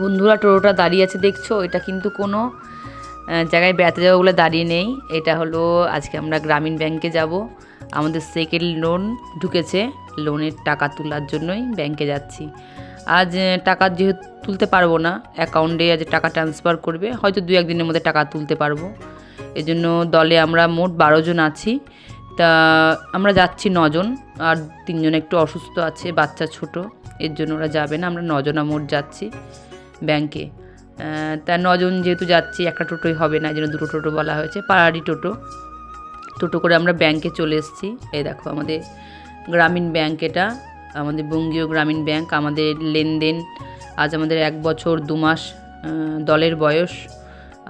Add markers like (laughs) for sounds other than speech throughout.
বন্ধুরা টোটোটা দাঁড়িয়ে আছে, দেখছ? এটা কিন্তু কোনো জায়গায় বেড়াতে যাব বলে দাঁড়িয়ে নেই। এটা হলো, আজকে আমরা গ্রামীণ ব্যাংকে যাব। আমাদের সেকেন্ড লোন ঢুকেছে, লোনের টাকা তোলার জন্যই ব্যাংকে যাচ্ছি। আজ টাকা যেহেতু তুলতে পারব না, অ্যাকাউন্টে আজ টাকা ট্রান্সফার করবে, হয়তো দু একদিনের মধ্যে টাকা তুলতে পারব। এজন্য দলে আমরা মোট বারো জন আছি। তা, আমরা যাচ্ছি নজন, আর তিনজন একটু অসুস্থ আছে, বাচ্চা ছোট, এর জন্য ওরা যাবে না, আমরা নজনা মোট যাচ্ছি। ব্যাংকে। তা নজন যেহেতু যাচ্ছি, একটা টোটোই হবে না যেন দুটো টোটো বলা হয়েছে পাড়ারি টোটো। টোটো করে আমরা ব্যাংকে চলে এসেছি। এই দেখো, আমাদের গ্রামীণ ব্যাংক এটা, আমাদের বঙ্গীয় গ্রামীণ ব্যাংক, আমাদের লেনদেন আজ আমাদের এক বছর, দু মাস দলের বয়স।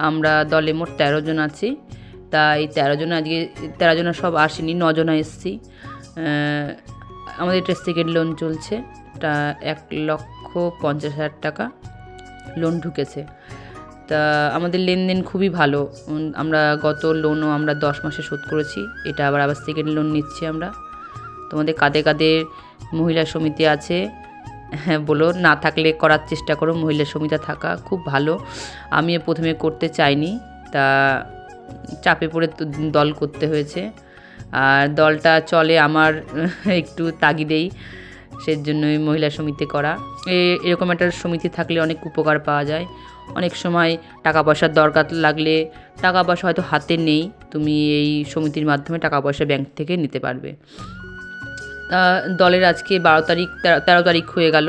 আমরা দলে মোট তেরো জন আছি তা এই তেরো জন আজকে, তেরো জনা সব আসেনি নজনা এসেছি। আমাদের এটা সেকেন্ড লোন চলছে তা এক লক্ষ পঞ্চাশ হাজার টাকা। লোন ঢুকেছে। তা আমাদের লেনদেন খুবই ভালো। আমরা গত লোনও আমরা দশ মাসে শোধ করেছি। এটা আবার আবার সেকেন্ড লোন নিচ্ছি আমরা। তোমাদের কাঁধে কাঁধে মহিলা সমিতি আছে। হ্যাঁ বলো, না থাকলে করার চেষ্টা করো, মহিলা সমিতি থাকা খুব ভালো। আমি প্রথমে করতে চাইনি। তা চাপে পড়ে দল করতে হয়েছে। আর দলটা চলে আমার, একটু তাগিদেই। সেজন্যই মহিলা সমিতি করা। এরকম একটা সমিতি থাকলে অনেক উপকার পাওয়া যায়। অনেক সময় টাকা পয়সার দরকার লাগলে টাকা পয়সা হয়তো হাতে নেই, তুমি এই সমিতির মাধ্যমে টাকা পয়সা ব্যাংক থেকে নিতে পারবে। দলের আজকে বারো তারিখ, তেরো তেরো তারিখ হয়ে গেল।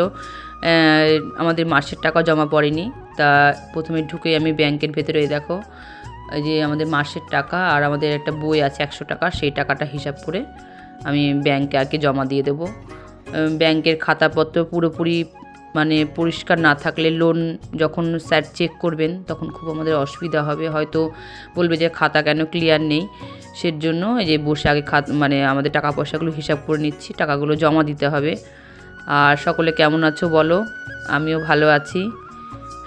আমাদের মাসের টাকা জমা পড়েনি। তা, প্রথমে ঢুকে আমি ব্যাংকের ভেতরে দেখো যে আমাদের মাসের টাকা আর আমাদের একটা বই আছে একশো টাকা, সেই টাকাটা হিসাব করে আমি ব্যাংকে আগে জমা দিয়ে দেবো। ব্যাংকের খাতাপত্র পুরোপুরি মানে পরিষ্কার না থাকলে লোন যখন স্যার চেক করবেন, তখন খুব আমাদের অসুবিধা হবে। হয়তো বলবে যে খাতা কেন ক্লিয়ার নেই। সের জন্য এই যে বসে আগে খাত মানে আমাদের টাকা পয়সাগুলো হিসাব করে নিচ্ছি, টাকাগুলো জমা দিতে হবে। আর সকলে কেমন আছো বলো? আমিও ভালো আছি।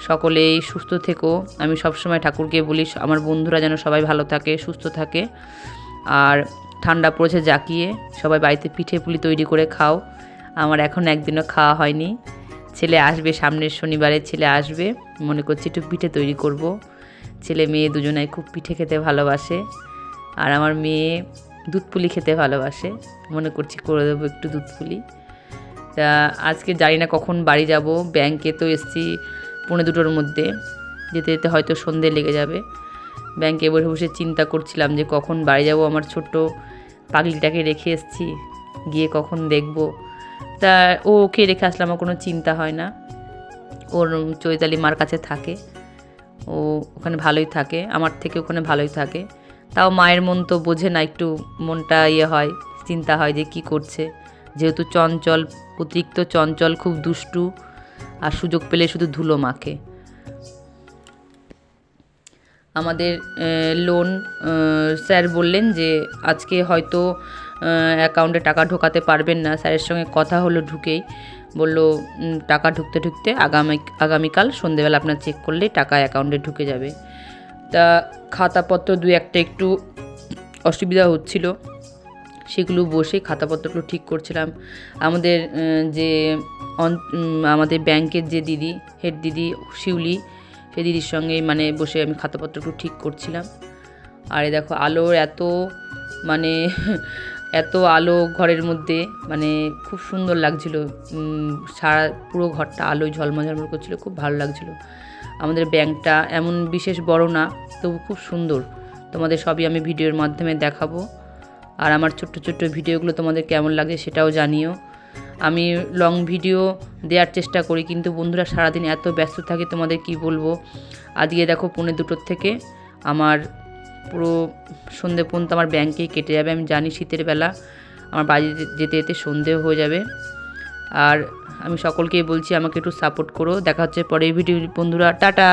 সকলেই সুস্থ থেকো। আমি সবসময় ঠাকুরকে বলি আমার বন্ধুরা যেন সবাই ভালো থাকে, সুস্থ থাকে। আর ঠান্ডা পড়েছে জাকিয়ে, সবাই বাড়িতে পিঠে পুলি তৈরি করে খাও। আমার এখন একদিনও খাওয়া হয়নি। ছেলে আসবে সামনের শনিবারে, ছেলে আসবে। মনে করছি একটু পিঠে তৈরি করব। ছেলে মেয়ে দুজনাই খুব পিঠে খেতে ভালোবাসে। আর আমার মেয়ে দুধ পুলি খেতে ভালোবাসে। মনে করছি করে দেবো একটু দুধ পুলি তা আজকে জানি না কখন বাড়ি যাব। ব্যাংকে তো এসছি পৌনে দুটোর মধ্যে। যেতে যেতে হয়তো সন্ধে লেগে যাবে। ব্যাংকে বসে বসে চিন্তা করছিলাম যে কখন বাড়ি যাব। আমার ছোট্ট পাগলিটাকে রেখে এসছি। গিয়ে কখন দেখব। তা ও ওকে রেখে আসলে আমার কোনো চিন্তা হয় না। ওর চৈতালি মার কাছে থাকে। ও ওখানে ভালোই থাকে, আমার থেকে ওখানে ভালোই থাকে। তাও মায়ের মন তো বোঝে না, একটু মনটা ইয়ে হয়, চিন্তা হয় যে কি করছে। যেহেতু চঞ্চল, অতিরিক্ত চঞ্চল খুব দুষ্টু, আর সুযোগ পেলে শুধু ধুলো মাখে। আমাদের লোন স্যার বললেন যে আজকে হয়তো অ্যাকাউন্টে টাকা ঢোকাতে পারবেন না। স্যারের সঙ্গে কথা হলো ঢুকেই। বলল টাকা ঢুকতে ঢুকতে আগামী, আগামীকাল সন্ধেবেলা আপনার চেক করলে টাকা অ্যাকাউন্টে ঢুকে যাবে। তা খাতাপত্র দু একটা একটু অসুবিধা হচ্ছিল। সেগুলো বসে খাতাপত্রগুলো ঠিক করছিলাম। আমাদের যে আমাদের ব্যাংকের যে দিদি, হেড দিদি, শিউলি সেই দিদির সঙ্গে মানে বসে আমি খাতাপত্রগুলো ঠিক করছিলাম। আর দেখো আলোর এত মানে (laughs) এত আলো ঘরের মধ্যে মানে খুব সুন্দর লাগছিল। সারা পুরো ঘরটা আলোয় ঝলমল ঝলমল করছিল, খুব ভালো লাগছিল। আমাদের ব্যাংকটা এমন বিশেষ বড় না, তবু খুব সুন্দর। তোমাদের সবই আমি ভিডিওর মাধ্যমে দেখাবো। আর আমার ছোট্ট ছোট্ট ভিডিওগুলো তোমাদের কেমন লাগে সেটাও জানিও। আমি লং ভিডিও দেওয়ার চেষ্টা করি, কিন্তু বন্ধুরা সারাদিন এত ব্যস্ত থাকে, তোমাদের কি বলব? আজকে দেখো পৌনে দুটোর থেকে আমার পুরো সন্ধে পর্যন্ত আমার ব্যাংকেই কেটে যাবে। আমি জানি শীতের বেলা আমার বাড়ি যেতে যেতে সন্ধেও হয়ে যাবে। আর আমি সকলকেই বলছি, আমাকে একটু সাপোর্ট করো। দেখা হচ্ছে পরের ভিডিও বন্ধুরা, টাটা!